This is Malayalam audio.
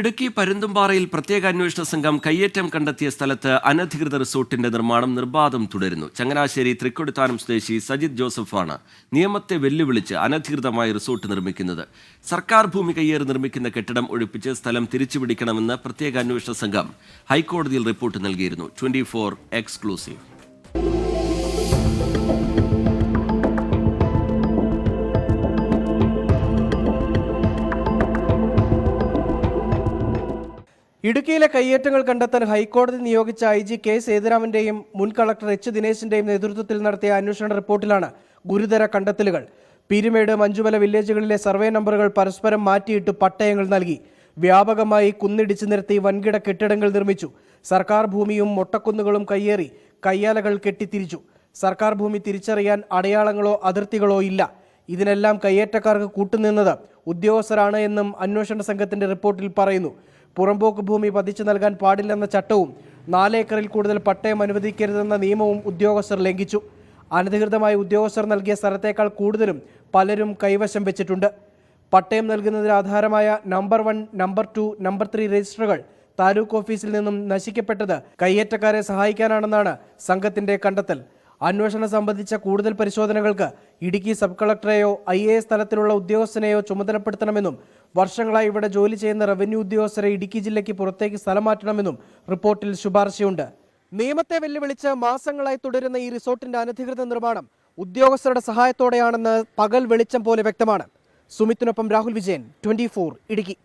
ഇടുക്കി പരുന്തുംപാറയിൽ പ്രത്യേക അന്വേഷണ സംഘം കയ്യേറ്റം കണ്ടെത്തിയ സ്ഥലത്ത് അനധികൃത റിസോർട്ടിന്റെ നിർമ്മാണം നിർബാധം തുടരുന്നു. ചങ്ങനാശ്ശേരി തൃക്കൊടിത്താനം സ്വദേശി സജിത് ജോസഫാണ് നിയമത്തെ വെല്ലുവിളിച്ച് അനധികൃതമായി റിസോർട്ട് നിർമ്മിക്കുന്നത്. സർക്കാർ ഭൂമി കയ്യേറി നിർമ്മിക്കുന്ന കെട്ടിടം ഒഴിപ്പിച്ച് സ്ഥലം തിരിച്ചുപിടിക്കണമെന്ന് പ്രത്യേക അന്വേഷണ സംഘം ഹൈക്കോടതിയിൽ റിപ്പോർട്ട് നൽകിയിരുന്നു. Twenty exclusive. ഇടുക്കിയിലെ കയ്യേറ്റങ്ങൾ കണ്ടെത്താൻ ഹൈക്കോടതി നിയോഗിച്ച ഐ ജി കെ സേതുരാമന്റെയും മുൻ കളക്ടർ എച്ച് ദിനേശിന്റെയും നേതൃത്വത്തിൽ നടത്തിയ അന്വേഷണ റിപ്പോർട്ടിലാണ് ഗുരുതര കണ്ടെത്തലുകൾ. പീരുമേട് മഞ്ചുമല വില്ലേജുകളിലെ സർവേ നമ്പറുകൾ പരസ്പരം മാറ്റിയിട്ട് പട്ടയങ്ങൾ നൽകി. വ്യാപകമായി കുന്നിടിച്ചു നിരത്തി വൻകിട കെട്ടിടങ്ങൾ നിർമ്മിച്ചു. സർക്കാർ ഭൂമിയും മൊട്ടക്കുന്നുകളും കയ്യേറി കയ്യാലകൾ കെട്ടിത്തിരിച്ചു. സർക്കാർ ഭൂമി തിരിച്ചറിയാൻ അടയാളങ്ങളോ അതിർത്തികളോ ഇല്ല. ഇതിനെല്ലാം കയ്യേറ്റക്കാർക്ക് കൂട്ടുനിന്നത് ഉദ്യോഗസ്ഥരാണ് എന്നും അന്വേഷണ സംഘത്തിന്റെ റിപ്പോർട്ടിൽ പറയുന്നു. പുറമ്പോക്ക് ഭൂമി പതിച്ചു നൽകാൻ പാടില്ലെന്ന ചട്ടവും നാലേക്കറിൽ കൂടുതൽ പട്ടയം അനുവദിക്കരുതെന്ന നിയമവും ഉദ്യോഗസ്ഥർ ലംഘിച്ചു. അനധികൃതമായി ഉദ്യോഗസ്ഥർ നൽകിയ സ്ഥലത്തേക്കാൾ കൂടുതലും പലരും കൈവശം വെച്ചിട്ടുണ്ട്. പട്ടയം നൽകുന്നതിന് ആധാരമായ number one number two number three രജിസ്റ്ററുകൾ താലൂക്ക് ഓഫീസിൽ നിന്നും നശിക്കപ്പെട്ടത് കയ്യേറ്റക്കാരെ സഹായിക്കാനാണെന്നാണ് സംഘത്തിന്റെ കണ്ടെത്തൽ. അന്വേഷണം സംബന്ധിച്ച കൂടുതൽ പരിശോധനകൾക്ക് ഇടുക്കി സബ് കളക്ടറെയോ ഐ എ എസ് തലത്തിലുള്ള ഉദ്യോഗസ്ഥനെയോ ചുമതലപ്പെടുത്തണമെന്നും വർഷങ്ങളായി ഇവിടെ ജോലി ചെയ്യുന്ന റവന്യൂ ഉദ്യോഗസ്ഥരെ ഇടുക്കി ജില്ലയ്ക്ക് പുറത്തേക്ക് സ്ഥലം മാറ്റണമെന്നും റിപ്പോർട്ടിൽ ശുപാർശയുണ്ട്. നിയമത്തെ വെല്ലുവിളിച്ച് മാസങ്ങളായി തുടരുന്ന ഈ റിസോർട്ടിന്റെ അനധികൃത നിർമ്മാണം ഉദ്യോഗസ്ഥരുടെ സഹായത്തോടെയാണെന്ന് പകൽ വെളിച്ചം പോലെ വ്യക്തമാണ്. സുമിത്തിനൊപ്പം രാഹുൽ വിജയൻ ട്വന്റി ഇടുക്കി.